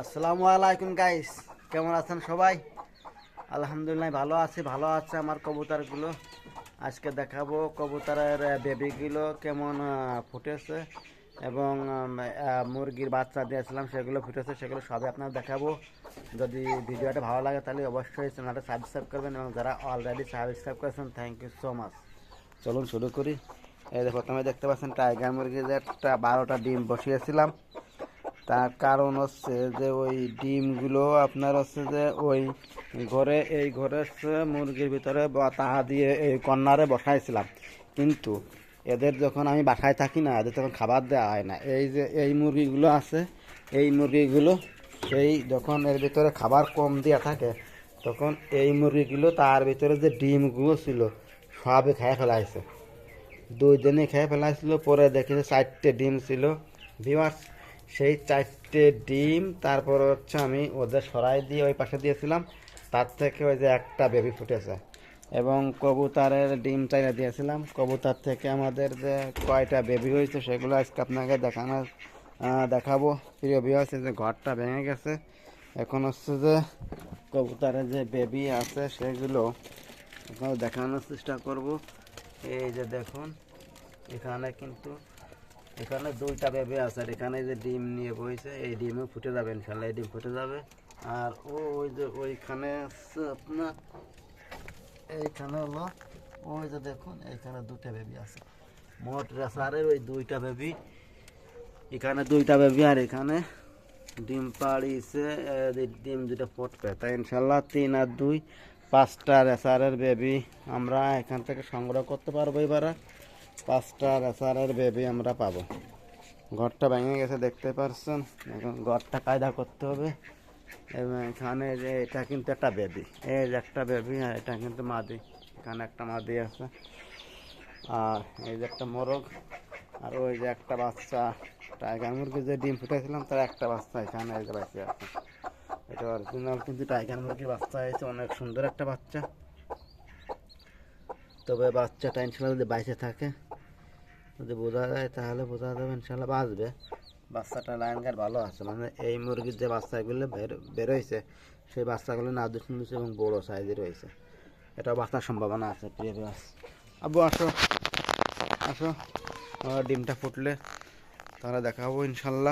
আসসালামু আলাইকুম গাইস কেমন আছেন সবাই? আলহামদুলিল্লাহ ভালো আছি, ভালো আছে আমার কবুতরগুলো। আজকে দেখাবো কবুতরের বেবিগুলো কেমন ফুটেছে এবং মুরগির বাচ্চা দিয়েছিলাম, সেগুলো ফুটেছে, সেগুলো সবই আপনার দেখাবো। যদি ভিডিওটা ভালো লাগে তাহলে অবশ্যই চ্যানেলটা সাবস্ক্রাইব করবেন এবং যারা অলরেডি সাবস্ক্রাইব করেছেন থ্যাংক ইউ সো মাচ চলুন শুরু করি। এই যে প্রথমে দেখতে পাচ্ছেন টাইগার মুরগিদের বারোটা ডিম বসিয়েছিলাম। তার কারণ হচ্ছে যে ওই ডিমগুলো আপনার হচ্ছে যে ওই ঘরে, এই ঘরে মুরগির ভিতরে তাহা দিয়ে এই কর্নারে বসাইছিলাম। কিন্তু এদের যখন আমি বাসায় থাকি না, এদের তখন খাবার দেওয়া হয় না। এই যে এই মুরগিগুলো আছে, এই মুরগিগুলো সেই যখন এর ভিতরে খাবার কম দেওয়া থাকে, তখন এই মুরগিগুলো তার ভিতরে যে ডিমগুলো ছিল, সবই খেয়ে ফেলাইছে। দুই দিনে খেয়ে ফেলাইছিল, পরে দেখি যে চারটে ডিম ছিল। ভিওয়ার্স সেই চারটে ডিম, তারপর হচ্ছে আমি ওদের সরাই দিয়ে ওই পাশে দিয়েছিলাম। তার থেকে ওই যে একটা বেবি ফুটেছে এবং কবুতরের ডিম চাইনা দিয়েছিলাম। কবুতর থেকে আমাদের যে কয়টা বেবি হয়েছে সেগুলো আজকে আপনাকে দেখানোর দেখাবো। প্রিয় ভিওয়ার্স যে ঘরটা ভেঙে গেছে। এখন হচ্ছে যে কবুতরের যে বেবি আছে সেগুলো দেখানোর চেষ্টা করব। এই যে দেখুন, এখানে কিন্তু এখানে দুইটা বেবি আছে আর এখানে যে ডিম নিয়ে বইছে, এই ডিমও ফুটে যাবে ইনশাল্লাহ, এই ডিম ফুটে যাবে। আর ওই যে ওইখানে আপনার, এইখানে হলো, ওই যে দেখুন, এইখানে দুটা বেবি আছে। মোট রেসারের ওই দুইটা বেবি, এখানে দুইটা বেবি আর এখানে ডিম পাড়িছে ডিম দুটো ফুটবে তাই ইনশাল্লাহ তিন আর দুই, পাঁচটা রেসারের বেবি আমরা এখান থেকে সংগ্রহ করতে পারব এবার। পাঁচটা রেসারের বেবি আমরা পাবো। ঘরটা ভেঙে গেছে, দেখতে পারছেন? এখন ঘরটা কায়দা করতে হবে। এবং এখানে যে এটা কিন্তু একটা বেবি এই যে একটা বেবি আর এটা কিন্তু মাদি। এখানে একটা মাদি আছে। আর এই যে একটা মোরগ। আর ওই যে একটা বাচ্চা। টাইগার মুরগি যে ডিম ফুটেছিলাম তার একটা বাচ্চা এখানে এই যে বাচ্চা আছে। এটা অরিজিনাল কিন্তু টাইগার মুরগির বাচ্চা হয়েছে, অনেক সুন্দর একটা বাচ্চা। তবে বাচ্চাটা ইনশাল্লাহ যদি বাইসে থাকে যদি বোঝা যায়, তাহলে বোঝা যাবে ইনশাল্লাহ বাঁচবে। বাচ্চাটা লাইন গার্ড ভালো আছে। মানে এই মুরগির যে বাচ্চাগুলো বের বেরোইছে, সেই বাচ্চাগুলো নাদু সুন্দর এবং বড় সাইজের রয়েছে এটা বাঁচার সম্ভাবনা আছে, প্রিয় বাস আব্বু, আসো। আসো। ডিমটা ফুটলে তাহলে দেখাবো ইনশাল্লাহ।